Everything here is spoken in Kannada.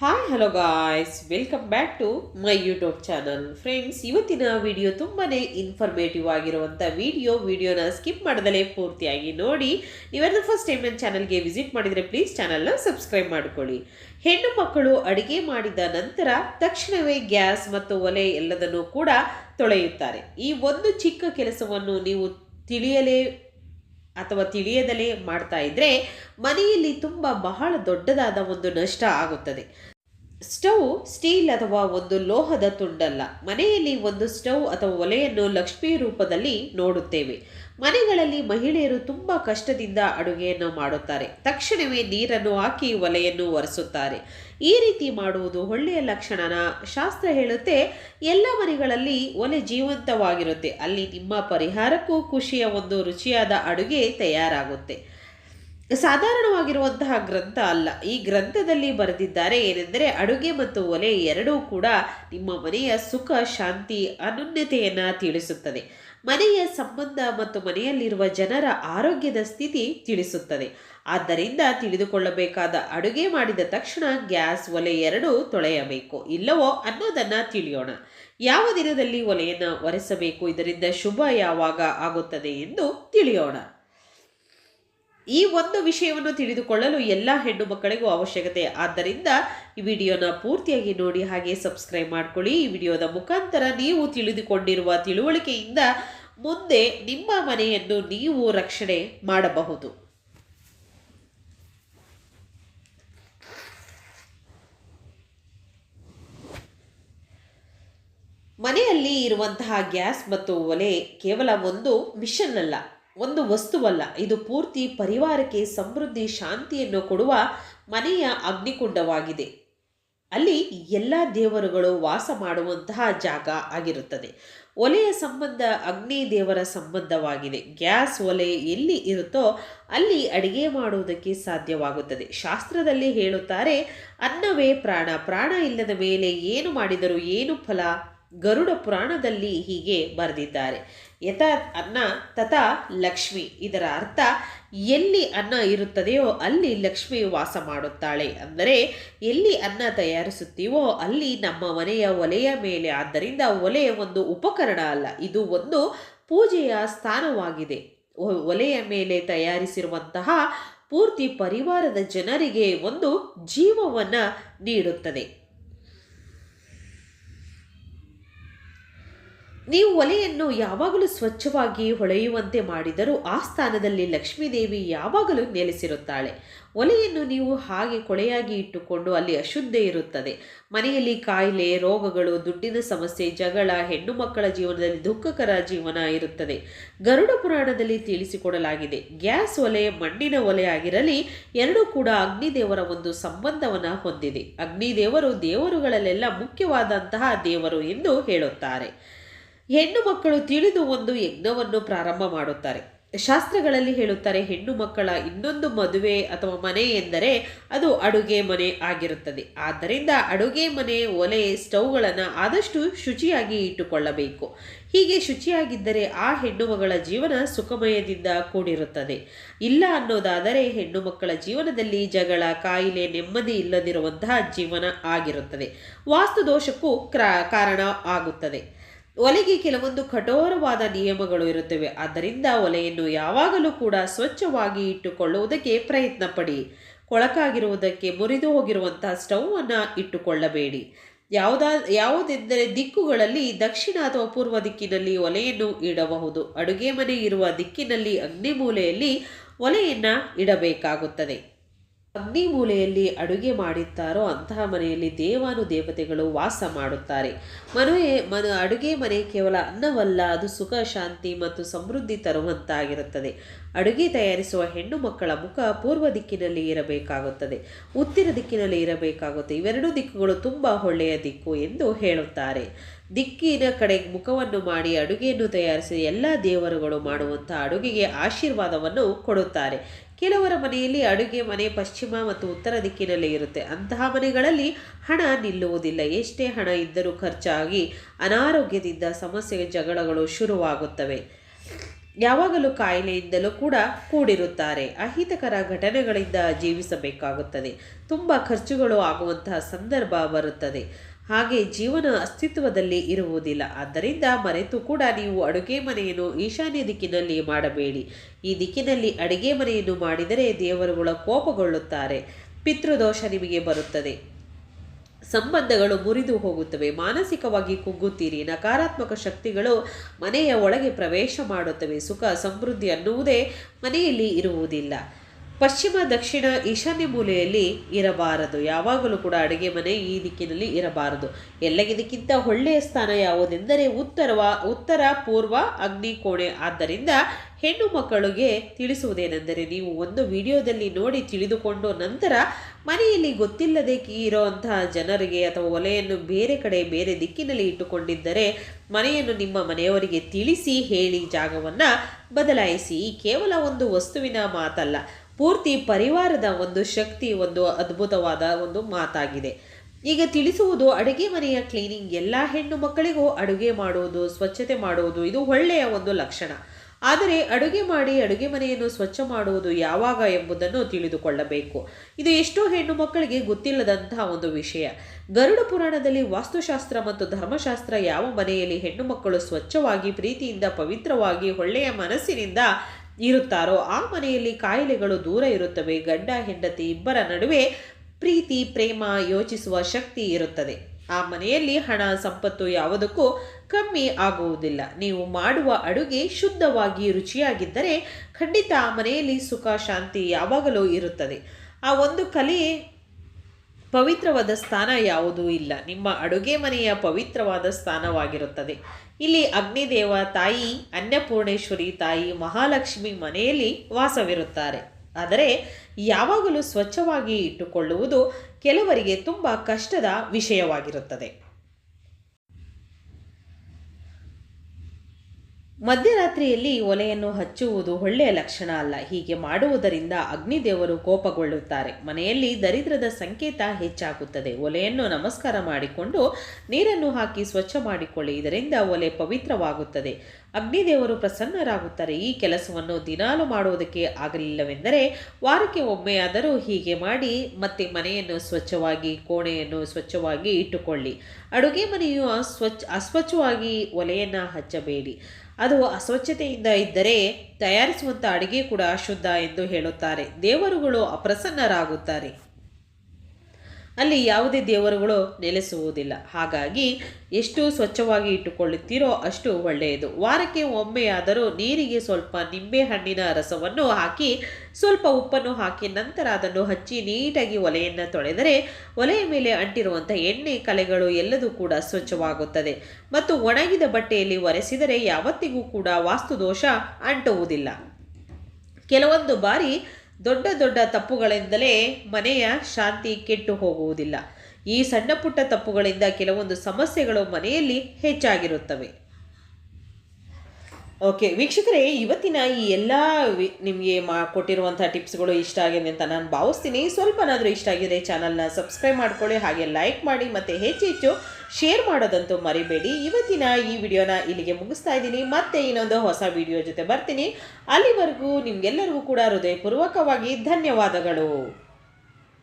Hi hello guys welcome back to my YouTube channel friends ಇವತ್ತಿನ ವಿಡಿಯೋ ತುಂಬಾ ಇನ್ಫಾರ್ಮೇಟಿವ್ ಆಗಿರುವಂಥ ವಿಡಿಯೋ ವಿಡಿಯೋನ ಸ್ಕಿಪ್ ಮಾಡದಲೇ ಪೂರ್ತಿಯಾಗಿ ನೋಡಿ. ನೀವೆಲ್ಲ ಫಸ್ಟ್ ಟೈಮ್ ನನ್ನ ಚಾನಲ್ಗೆ ವಿಸಿಟ್ ಮಾಡಿದರೆ ಪ್ಲೀಸ್ ಚಾನಲ್ನ ಸಬ್ಸ್ಕ್ರೈಬ್ ಮಾಡಿಕೊಳ್ಳಿ. ಹೆಣ್ಣು ಮಕ್ಕಳು ಅಡುಗೆ ಮಾಡಿದ ನಂತರ ತಕ್ಷಣವೇ ಗ್ಯಾಸ್ ಮತ್ತು ಒಲೆ ಎಲ್ಲದನ್ನು ಕೂಡ ತೊಳೆಯುತ್ತಾರೆ. ಈ ಒಂದು ಚಿಕ್ಕ ಕೆಲಸವನ್ನು ನೀವು ತಿಳಿಯಲೇ ಅಥವಾ ತಿಳಿಯದಲೇ ಮಾಡ್ತಾ ಇದ್ದರೆ ಮನೆಯಲ್ಲಿ ತುಂಬ ಬಹಳ ದೊಡ್ಡದಾದ ಒಂದು ನಷ್ಟ ಆಗುತ್ತದೆ. ಸ್ಟವ್ ಸ್ಟೀಲ್ ಅಥವಾ ಒಂದು ಲೋಹದ ತುಂಡಲ್ಲ. ಮನೆಯಲ್ಲಿ ಒಂದು ಸ್ಟವ್ ಅಥವಾ ಒಲೆಯನ್ನು ಲಕ್ಷ್ಮಿ ರೂಪದಲ್ಲಿ ನೋಡುತ್ತೇವೆ. ಮನೆಗಳಲ್ಲಿ ಮಹಿಳೆಯರು ತುಂಬ ಕಷ್ಟದಿಂದ ಅಡುಗೆಯನ್ನು ಮಾಡುತ್ತಾರೆ. ತಕ್ಷಣವೇ ನೀರನ್ನು ಹಾಕಿ ಒಲೆಯನ್ನು ಒರೆಸುತ್ತಾರೆ. ಈ ರೀತಿ ಮಾಡುವುದು ಒಳ್ಳೆಯ ಲಕ್ಷಣನ ಶಾಸ್ತ್ರ ಹೇಳುತ್ತೆ, ಎಲ್ಲ ಮನೆಗಳಲ್ಲಿ ಒಲೆ ಜೀವಂತವಾಗಿರುತ್ತೆ. ಅಲ್ಲಿ ನಿಮ್ಮ ಪರಿಹಾರಕ್ಕೂ ಖುಷಿಯ ಒಂದು ರುಚಿಯಾದ ಅಡುಗೆ ತಯಾರಾಗುತ್ತೆ. ಸಾಧಾರಣವಾಗಿರುವಂತಹ ಗ್ರಂಥ ಅಲ್ಲ. ಈ ಗ್ರಂಥದಲ್ಲಿ ಬರೆದಿದ್ದಾರೆ ಏನೆಂದರೆ, ಅಡುಗೆ ಮತ್ತು ಒಲೆ ಎರಡೂ ಕೂಡ ನಿಮ್ಮ ಮನೆಯ ಸುಖ, ಶಾಂತಿ ಅನುನ್ನತೆಯನ್ನು ತಿಳಿಸುತ್ತದೆ. ಮನೆಯ ಸಂಬಂಧ ಮತ್ತು ಮನೆಯಲ್ಲಿರುವ ಜನರ ಆರೋಗ್ಯದ ಸ್ಥಿತಿ ತಿಳಿಸುತ್ತದೆ. ಆದ್ದರಿಂದ ತಿಳಿದುಕೊಳ್ಳಬೇಕಾದ ಅಡುಗೆ ಮಾಡಿದ ತಕ್ಷಣ ಗ್ಯಾಸ್, ಒಲೆ ಎರಡೂ ತೊಳೆಯಬೇಕು. ಇಲ್ಲವೋ ಅನ್ನೋದನ್ನು ತಿಳಿಯೋಣ. ಯಾವ ದಿನದಲ್ಲಿ ಒಲೆಯನ್ನು ಒರೆಸಬೇಕು? ಇದರಿಂದ ಶುಭ ಯಾವಾಗ ಆಗುತ್ತದೆ ಎಂದು ತಿಳಿಯೋಣ. ಈ ಒಂದು ವಿಷಯವನ್ನು ತಿಳಿದುಕೊಳ್ಳಲು ಎಲ್ಲ ಹೆಣ್ಣು ಮಕ್ಕಳಿಗೂ ಅವಶ್ಯಕತೆ. ಆದ್ದರಿಂದ ಈ ವಿಡಿಯೋನ ಪೂರ್ತಿಯಾಗಿ ನೋಡಿ, ಹಾಗೆ ಸಬ್ಸ್ಕ್ರೈಬ್ ಮಾಡ್ಕೊಳ್ಳಿ. ಈ ವಿಡಿಯೋದ ಮುಖಾಂತರ ನೀವು ತಿಳಿದುಕೊಂಡಿರುವ ತಿಳುವಳಿಕೆಯಿಂದ ಮುಂದೆ ನಿಮ್ಮ ಮನೆಯನ್ನು ನೀವು ರಕ್ಷಣೆ ಮಾಡಬಹುದು. ಮನೆಯಲ್ಲಿ ಇರುವಂತಹ ಗ್ಯಾಸ್ ಮತ್ತು ಒಲೆ ಕೇವಲ ಒಂದು ಮಿಷನ್ ಅಲ್ಲ. ಒಂದು ವಸ್ತುವಲ್ಲ, ಇದು ಪೂರ್ತಿ ಪರಿವಾರಕ್ಕೆ ಸಮೃದ್ಧಿ, ಶಾಂತಿಯನ್ನು ಕೊಡುವ ಮನೆಯ ಅಗ್ನಿಕುಂಡವಾಗಿದೆ. ಅಲ್ಲಿ ಎಲ್ಲ ದೇವರುಗಳು ವಾಸ ಮಾಡುವಂತಹ ಜಾಗ ಆಗಿರುತ್ತದೆ. ಒಲೆಯ ಸಂಬಂಧ ಅಗ್ನಿ ದೇವರ ಸಂಬಂಧವಾಗಿದೆ. ಗ್ಯಾಸ್ ಒಲೆ ಎಲ್ಲಿ ಇರುತ್ತೋ ಅಲ್ಲಿ ಅಡಿಗೆ ಮಾಡುವುದಕ್ಕೆ ಸಾಧ್ಯವಾಗುತ್ತದೆ. ಶಾಸ್ತ್ರದಲ್ಲಿ ಹೇಳುತ್ತಾರೆ, ಅನ್ನವೇ ಪ್ರಾಣ ಪ್ರಾಣ ಇಲ್ಲದ ಮೇಲೆ ಏನು ಮಾಡಿದರೂ ಏನು ಫಲ? ಗರುಡ ಪುರಾಣದಲ್ಲಿ ಹೀಗೆ ಬರೆದಿದ್ದಾರೆ. ಯಥ ಅನ್ನ ತಥಾ ಲಕ್ಷ್ಮಿ. ಇದರ ಅರ್ಥ, ಎಲ್ಲಿ ಅನ್ನ ಇರುತ್ತದೆಯೋ ಅಲ್ಲಿ ಲಕ್ಷ್ಮಿ ವಾಸ ಮಾಡುತ್ತಾಳೆ. ಅಂದರೆ, ಎಲ್ಲಿ ಅನ್ನ ತಯಾರಿಸುತ್ತೀವೋ ಅಲ್ಲಿ ನಮ್ಮ ಮನೆಯ ಒಲೆಯ ಮೇಲೆ. ಆದ್ದರಿಂದ ಒಲೆ ಒಂದು ಉಪಕರಣ ಅಲ್ಲ, ಇದು ಒಂದು ಪೂಜೆಯ ಸ್ಥಾನವಾಗಿದೆ. ಒಲೆಯ ಮೇಲೆ ತಯಾರಿಸಿರುವಂತಹ ಪೂರ್ತಿ ಪರಿವಾರದ ಜನರಿಗೆ ಒಂದು ಜೀವವನ್ನು ನೀಡುತ್ತದೆ. ನೀವು ಒಲೆಯನ್ನು ಯಾವಾಗಲೂ ಸ್ವಚ್ಛವಾಗಿ ಹೊಳೆಯುವಂತೆ ಮಾಡಿದರೂ ಆ ಸ್ಥಾನದಲ್ಲಿ ಲಕ್ಷ್ಮೀದೇವಿ ಯಾವಾಗಲೂ ನೆಲೆಸಿರುತ್ತಾಳೆ. ಒಲೆಯನ್ನು ನೀವು ಹಾಗೆ ಕೊಳೆಯಾಗಿ ಇಟ್ಟುಕೊಂಡು ಅಲ್ಲಿ ಅಶುದ್ಧ ಇರುತ್ತದೆ. ಮನೆಯಲ್ಲಿ ಕಾಯಿಲೆ, ರೋಗಗಳು, ದುಡ್ಡಿನ ಸಮಸ್ಯೆ, ಜಗಳ, ಹೆಣ್ಣು ಮಕ್ಕಳ ಜೀವನದಲ್ಲಿ ದುಃಖಕರ ಜೀವನ ಇರುತ್ತದೆ. ಗರುಡ ಪುರಾಣದಲ್ಲಿ ತಿಳಿಸಿಕೊಡಲಾಗಿದೆ, ಗ್ಯಾಸ್ ಒಲೆ ಮಣ್ಣಿನ ಒಲೆ ಆಗಿರಲಿ, ಎರಡೂ ಕೂಡ ಅಗ್ನಿದೇವರ ಒಂದು ಸಂಬಂಧವನ್ನು ಹೊಂದಿದೆ. ಅಗ್ನಿದೇವರು ದೇವರುಗಳಲ್ಲೆಲ್ಲ ಮುಖ್ಯವಾದಂತಹ ದೇವರು ಎಂದು ಹೇಳುತ್ತಾರೆ. ಹೆಣ್ಣು ಮಕ್ಕಳು ತಿಳಿದು ಒಂದು ಯಜ್ಞವನ್ನು ಪ್ರಾರಂಭ ಮಾಡುತ್ತಾರೆ. ಶಾಸ್ತ್ರಗಳಲ್ಲಿ ಹೇಳುತ್ತಾರೆ, ಹೆಣ್ಣು ಮಕ್ಕಳ ಇನ್ನೊಂದು ಮದುವೆ ಅಥವಾ ಮನೆ ಎಂದರೆ ಅದು ಅಡುಗೆ ಮನೆ ಆಗಿರುತ್ತದೆ. ಆದ್ದರಿಂದ ಅಡುಗೆ ಮನೆ, ಒಲೆ, ಸ್ಟವ್ಗಳನ್ನು ಆದಷ್ಟು ಶುಚಿಯಾಗಿ ಇಟ್ಟುಕೊಳ್ಳಬೇಕು. ಹೀಗೆ ಶುಚಿಯಾಗಿದ್ದರೆ ಆ ಹೆಣ್ಣು ಮಗಳ ಜೀವನ ಸುಖಮಯದಿಂದ ಕೂಡಿರುತ್ತದೆ. ಇಲ್ಲ ಅನ್ನೋದಾದರೆ ಹೆಣ್ಣು ಮಕ್ಕಳ ಜೀವನದಲ್ಲಿ ಜಗಳ, ಕಾಯಿಲೆ, ನೆಮ್ಮದಿ ಇಲ್ಲದಿರುವಂತಹ ಜೀವನ ಆಗಿರುತ್ತದೆ. ವಾಸ್ತು ದೋಷಕ್ಕೂ ಕಾರಣ ಆಗುತ್ತದೆ. ಒಲೆಗೆ ಕೆಲವೊಂದು ಕಠೋರವಾದ ನಿಯಮಗಳು ಇರುತ್ತವೆ. ಆದ್ದರಿಂದ ಒಲೆಯನ್ನು ಯಾವಾಗಲೂ ಕೂಡ ಸ್ವಚ್ಛವಾಗಿ ಇಟ್ಟುಕೊಳ್ಳುವುದಕ್ಕೆ ಪ್ರಯತ್ನ ಪಡಿ ಕೊಳಕಾಗಿರುವುದಕ್ಕೆ ಮುರಿದು ಹೋಗಿರುವಂತಹ ಸ್ಟವನ್ನು ಇಟ್ಟುಕೊಳ್ಳಬೇಡಿ. ಯಾವುದಾ, ಯಾವುದೆಂದರೆ ದಿಕ್ಕುಗಳಲ್ಲಿ ದಕ್ಷಿಣ ಅಥವಾ ಪೂರ್ವ ದಿಕ್ಕಿನಲ್ಲಿ ಒಲೆಯನ್ನು ಇಡಬಹುದು. ಅಡುಗೆ ಮನೆ ಇರುವ ದಿಕ್ಕಿನಲ್ಲಿ ಅಗ್ನಿ ಮೂಲೆಯಲ್ಲಿ ಒಲೆಯನ್ನು ಇಡಬೇಕಾಗುತ್ತದೆ. ಅಗ್ನಿ ಮೂಲೆಯಲ್ಲಿ ಅಡುಗೆ ಮಾಡುತ್ತಾರೋ ಅಂತಹ ಮನೆಯಲ್ಲಿ ದೇವಾನು ದೇವತೆಗಳು ವಾಸ ಮಾಡುತ್ತಾರೆ. ಮನೆ ಮನ ಅಡುಗೆ ಮನೆ ಕೇವಲ ಅನ್ನವಲ್ಲ, ಅದು ಸುಖ, ಶಾಂತಿ ಮತ್ತು ಸಮೃದ್ಧಿ ತರುವಂತಾಗಿರುತ್ತದೆ. ಅಡುಗೆ ತಯಾರಿಸುವ ಹೆಣ್ಣು ಮಕ್ಕಳ ಮುಖ ಪೂರ್ವ ದಿಕ್ಕಿನಲ್ಲಿ ಇರಬೇಕಾಗುತ್ತದೆ. ಉತ್ತರ ದಿಕ್ಕಿನಲ್ಲಿ ಇರಬೇಕಾಗುತ್ತೆ. ಇವೆರಡೂ ದಿಕ್ಕುಗಳು ತುಂಬ ಒಳ್ಳೆಯ ದಿಕ್ಕು ಎಂದು ಹೇಳುತ್ತಾರೆ. ದಿಕ್ಕಿನ ಕಡೆ ಮುಖವನ್ನು ಮಾಡಿ ಅಡುಗೆಯನ್ನು ತಯಾರಿಸಿ ಎಲ್ಲ ದೇವರುಗಳು ಮಾಡುವಂಥ ಅಡುಗೆಗೆ ಆಶೀರ್ವಾದವನ್ನು ಕೊಡುತ್ತಾರೆ. ಕೆಲವರ ಮನೆಯಲ್ಲಿ ಅಡುಗೆ ಮನೆ ಪಶ್ಚಿಮ ಮತ್ತು ಉತ್ತರ ದಿಕ್ಕಿನಲ್ಲಿ ಇರುತ್ತೆ. ಅಂತಹ ಮನೆಗಳಲ್ಲಿ ಹಣ ನಿಲ್ಲುವುದಿಲ್ಲ. ಎಷ್ಟೇ ಹಣ ಇದ್ದರೂ ಖರ್ಚಾಗಿ ಅನಾರೋಗ್ಯದಿಂದ ಸಮಸ್ಯೆ, ಜಗಳಗಳು ಶುರುವಾಗುತ್ತವೆ. ಯಾವಾಗಲೂ ಕಾಯಿಲೆಯಿಂದಲೂ ಕೂಡ ಕೂಡಿರುತ್ತಾರೆ. ಅಹಿತಕರ ಘಟನೆಗಳಿಂದ ಜೀವಿಸಬೇಕಾಗುತ್ತದೆ. ತುಂಬ ಖರ್ಚುಗಳು ಆಗುವಂತಹ ಸಂದರ್ಭ ಬರುತ್ತದೆ. ಹಾಗೆ ಜೀವನ ಅಸ್ತಿತ್ವದಲ್ಲಿ ಇರುವುದಿಲ್ಲ. ಆದ್ದರಿಂದ ಮರೆತು ಕೂಡ ನೀವು ಅಡುಗೆ ಮನೆಯನ್ನು ಈಶಾನ್ಯ ದಿಕ್ಕಿನಲ್ಲಿ ಮಾಡಬೇಡಿ. ಈ ದಿಕ್ಕಿನಲ್ಲಿ ಅಡುಗೆ ಮನೆಯನ್ನು ಮಾಡಿದರೆ ದೇವರುಗಳ ಕೋಪಗೊಳ್ಳುತ್ತಾರೆ. ಪಿತೃದೋಷ ನಿಮಗೆ ಬರುತ್ತದೆ. ಸಂಬಂಧಗಳು ಮುರಿದು ಹೋಗುತ್ತವೆ. ಮಾನಸಿಕವಾಗಿ ಕುಗ್ಗುತ್ತೀರಿ. ನಕಾರಾತ್ಮಕ ಶಕ್ತಿಗಳು ಮನೆಯ ಒಳಗೆ ಪ್ರವೇಶ ಮಾಡುತ್ತವೆ. ಸುಖ, ಸಮೃದ್ಧಿ ಅನ್ನುವುದೇ ಮನೆಯಲ್ಲಿ ಇರುವುದಿಲ್ಲ. ಪಶ್ಚಿಮ ದಕ್ಷಿಣ ಈಶಾನ್ಯ ಮೂಲೆಯಲ್ಲಿ ಇರಬಾರದು. ಯಾವಾಗಲೂ ಕೂಡ ಅಡುಗೆ ಮನೆ ಈ ದಿಕ್ಕಿನಲ್ಲಿ ಇರಬಾರದು. ಎಲ್ಲಗಿದಕ್ಕಿಂತ ಒಳ್ಳೆಯ ಸ್ಥಾನ ಯಾವುದೆಂದರೆ ಉತ್ತರವ ಉತ್ತರ, ಪೂರ್ವ, ಅಗ್ನಿ, ಕೋಣೆ. ಆದ್ದರಿಂದ ಹೆಣ್ಣು ಮಕ್ಕಳಿಗೆ ತಿಳಿಸುವುದೇನೆಂದರೆ ನೀವು ಒಂದು ವಿಡಿಯೋದಲ್ಲಿ ನೋಡಿ ತಿಳಿದುಕೊಂಡು ನಂತರ ಮನೆಯಲ್ಲಿ ಗೊತ್ತಿಲ್ಲದೆ ಇರುವಂತಹ ಜನರಿಗೆ ಅಥವಾ ಒಲೆಯನ್ನು ಬೇರೆ ಕಡೆ, ಬೇರೆ ದಿಕ್ಕಿನಲ್ಲಿ ಇಟ್ಟುಕೊಂಡಿದ್ದರೆ ಮನೆಯನ್ನು ನಿಮ್ಮ ಮನೆಯವರಿಗೆ ತಿಳಿಸಿ ಹೇಳಿ ಜಾಗವನ್ನು ಬದಲಾಯಿಸಿ. ಕೇವಲ ಒಂದು ವಸ್ತುವಿನ ಮಾತಲ್ಲ. ಪೂರ್ತಿ ಪರಿವಾರದ ಒಂದು ಶಕ್ತಿ, ಒಂದು ಅದ್ಭುತವಾದ ಒಂದು ಮಾತಾಗಿದೆ. ಈಗ ತಿಳಿಸುವುದು ಅಡುಗೆ ಮನೆಯ ಕ್ಲೀನಿಂಗ್. ಎಲ್ಲ ಹೆಣ್ಣು ಮಕ್ಕಳಿಗೂ ಅಡುಗೆ ಮಾಡುವುದು, ಸ್ವಚ್ಛತೆ ಮಾಡುವುದು, ಇದು ಒಳ್ಳೆಯ ಒಂದು ಲಕ್ಷಣ. ಆದರೆ ಅಡುಗೆ ಮಾಡಿ ಅಡುಗೆ ಮನೆಯನ್ನು ಸ್ವಚ್ಛ ಮಾಡುವುದು ಯಾವಾಗ ಎಂಬುದನ್ನು ತಿಳಿದುಕೊಳ್ಳಬೇಕು. ಇದು ಎಷ್ಟೋ ಹೆಣ್ಣು ಮಕ್ಕಳಿಗೆ ಗೊತ್ತಿಲ್ಲದಂತಹ ಒಂದು ವಿಷಯ. ಗರುಡ ಪುರಾಣದಲ್ಲಿ ವಾಸ್ತುಶಾಸ್ತ್ರ ಮತ್ತು ಧರ್ಮಶಾಸ್ತ್ರ ಯಾವ ಮನೆಯಲ್ಲಿ ಹೆಣ್ಣು ಮಕ್ಕಳು ಸ್ವಚ್ಛವಾಗಿ, ಪ್ರೀತಿಯಿಂದ, ಪವಿತ್ರವಾಗಿ, ಒಳ್ಳೆಯ ಮನಸ್ಸಿನಿಂದ ಇರುತ್ತಾರೋ ಆ ಮನೆಯಲ್ಲಿ ಕಾಯಿಲೆಗಳು ದೂರ ಇರುತ್ತವೆ. ಗಂಡ, ಹೆಂಡತಿ ಇಬ್ಬರ ನಡುವೆ ಪ್ರೀತಿ, ಪ್ರೇಮ ಯೋಚಿಸುವ ಶಕ್ತಿ ಇರುತ್ತದೆ. ಆ ಮನೆಯಲ್ಲಿ ಹಣ, ಸಂಪತ್ತು ಯಾವುದಕ್ಕೂ ಕಮ್ಮಿ ಆಗುವುದಿಲ್ಲ. ನೀವು ಮಾಡುವ ಅಡುಗೆ ಶುದ್ಧವಾಗಿ ರುಚಿಯಾಗಿದ್ದರೆ ಖಂಡಿತ ಆ ಮನೆಯಲ್ಲಿ ಸುಖ, ಶಾಂತಿ ಯಾವಾಗಲೂ ಇರುತ್ತದೆ. ಆ ಒಂದು ಕಲೆ ಪವಿತ್ರವಾದ ಸ್ಥಾನ ಯಾವುದೂ ಇಲ್ಲ. ನಿಮ್ಮ ಅಡುಗೆ ಮನೆಯ ಪವಿತ್ರವಾದ ಸ್ಥಾನವಾಗಿರುತ್ತದೆ. ಇಲ್ಲಿ ಅಗ್ನಿದೇವ ತಾಯಿ ಅನ್ನಪೂರ್ಣೇಶ್ವರಿ ತಾಯಿ, ಮಹಾಲಕ್ಷ್ಮಿ ಮನೆಯಲ್ಲಿ ವಾಸವಿರುತ್ತಾರೆ. ಆದರೆ ಯಾವಾಗಲೂ ಸ್ವಚ್ಛವಾಗಿ ಇಟ್ಟುಕೊಳ್ಳುವುದು ಕೆಲವರಿಗೆ ತುಂಬ ಕಷ್ಟದ ವಿಷಯವಾಗಿರುತ್ತದೆ. ಮಧ್ಯರಾತ್ರಿಯಲ್ಲಿ ಒಲೆಯನ್ನು ಹಚ್ಚುವುದು ಒಳ್ಳೆಯ ಲಕ್ಷಣ ಅಲ್ಲ. ಹೀಗೆ ಮಾಡುವುದರಿಂದ ಅಗ್ನಿದೇವರು ಕೋಪಗೊಳ್ಳುತ್ತಾರೆ. ಮನೆಯಲ್ಲಿ ದರಿದ್ರದ ಸಂಕೇತ ಹೆಚ್ಚಾಗುತ್ತದೆ. ಒಲೆಯನ್ನು ನಮಸ್ಕಾರ ಮಾಡಿಕೊಂಡು ನೀರನ್ನು ಹಾಕಿ ಸ್ವಚ್ಛ ಮಾಡಿಕೊಳ್ಳಿ. ಇದರಿಂದ ಒಲೆ ಪವಿತ್ರವಾಗುತ್ತದೆ. ಅಗ್ನಿದೇವರು ಪ್ರಸನ್ನರಾಗುತ್ತಾರೆ. ಈ ಕೆಲಸವನ್ನು ದಿನಾಲು ಮಾಡುವುದಕ್ಕೆ ಆಗಲಿಲ್ಲವೆಂದರೆ ವಾರಕ್ಕೆ ಒಮ್ಮೆಯಾದರೂ ಹೀಗೆ ಮಾಡಿ ಮತ್ತೆ ಮನೆಯನ್ನು ಸ್ವಚ್ಛವಾಗಿ, ಕೋಣೆಯನ್ನು ಸ್ವಚ್ಛವಾಗಿ ಇಟ್ಟುಕೊಳ್ಳಿ. ಅಡುಗೆ ಮನೆಯು ಸ್ವಚ್ಛ ಅಸ್ವಚ್ಛವಾಗಿ ಒಲೆಯನ್ನು ಹಚ್ಚಬೇಡಿ. ಅದು ಅಸ್ವಚ್ಛತೆಯಿಂದ ಇದ್ದರೆ ತಯಾರಿಸುವಂಥ ಅಡುಗೆ ಕೂಡ ಅಶುದ್ಧ ಎಂದು ಹೇಳುತ್ತಾರೆ. ದೇವರುಗಳು ಅಪ್ರಸನ್ನರಾಗುತ್ತಾರೆ. ಅಲ್ಲಿ ಯಾವುದೇ ದೇವರುಗಳು ನೆಲೆಸುವುದಿಲ್ಲ. ಹಾಗಾಗಿ ಎಷ್ಟು ಸ್ವಚ್ಛವಾಗಿ ಇಟ್ಟುಕೊಳ್ಳುತ್ತೀರೋ ಅಷ್ಟು ಒಳ್ಳೆಯದು. ವಾರಕ್ಕೆ ಒಮ್ಮೆಯಾದರೂ ನೀರಿಗೆ ಸ್ವಲ್ಪ ನಿಂಬೆಹಣ್ಣಿನ ರಸವನ್ನು ಹಾಕಿ, ಸ್ವಲ್ಪ ಉಪ್ಪನ್ನು ಹಾಕಿ ನಂತರ ಅದನ್ನು ಹಚ್ಚಿ ನೀಟಾಗಿ ಒಲೆಯನ್ನು ತೊಳೆದರೆ ಒಲೆಯ ಮೇಲೆ ಅಂಟಿರುವಂಥ ಎಣ್ಣೆ ಕಲೆಗಳು ಎಲ್ಲದೂ ಕೂಡ ಸ್ವಚ್ಛವಾಗುತ್ತದೆ. ಮತ್ತು ಒಣಗಿದ ಬಟ್ಟೆಯಲ್ಲಿ ಒರೆಸಿದರೆ ಯಾವತ್ತಿಗೂ ಕೂಡ ವಾಸ್ತುದೋಷ ಅಂಟುವುದಿಲ್ಲ. ಕೆಲವೊಂದು ಬಾರಿ ದೊಡ್ಡ ದೊಡ್ಡ ತಪ್ಪುಗಳಿಂದಲೇ ಮನೆಯ ಶಾಂತಿ ಕೆಟ್ಟು ಹೋಗುವುದಿಲ್ಲ. ಈ ಸಣ್ಣ ಪುಟ್ಟ ತಪ್ಪುಗಳಿಂದ ಕೆಲವೊಂದು ಸಮಸ್ಯೆಗಳು ಮನೆಯಲ್ಲಿ ಹೆಚ್ಚಾಗಿರುತ್ತವೆ. ಓಕೆ ವೀಕ್ಷಕರೇ, ಇವತ್ತಿನ ಈ ಎಲ್ಲ ನಿಮಗೆ ಮಾ, ಕೊಟ್ಟಿರುವಂಥ ಟಿಪ್ಸ್ಗಳು ಇಷ್ಟ ಆಗಿದೆ ಅಂತ ನಾನು ಭಾವಿಸ್ತೀನಿ. ಸ್ವಲ್ಪನಾದರೂ ಇಷ್ಟ ಆಗಿದೆ ಚಾನಲ್ನ ಸಬ್ಸ್ಕ್ರೈಬ್ ಮಾಡ್ಕೊಳ್ಳಿ, ಹಾಗೆ ಲೈಕ್ ಮಾಡಿ, ಮತ್ತು ಹೆಚ್ಚು ಹೆಚ್ಚು ಶೇರ್ ಮಾಡೋದಂತೂ ಮರಿಬೇಡಿ. ಇವತ್ತಿನ ಈ ವಿಡಿಯೋನ ಇಲ್ಲಿಗೆ ಮುಗಿಸ್ತಾ ಇದ್ದೀನಿ. ಮತ್ತೆ ಇನ್ನೊಂದು ಹೊಸ ವಿಡಿಯೋ ಜೊತೆ ಬರ್ತೀನಿ. ಅಲ್ಲಿವರೆಗೂ ನಿಮಗೆಲ್ಲರಿಗೂ ಕೂಡ ಹೃದಯಪೂರ್ವಕವಾಗಿ ಧನ್ಯವಾದಗಳು.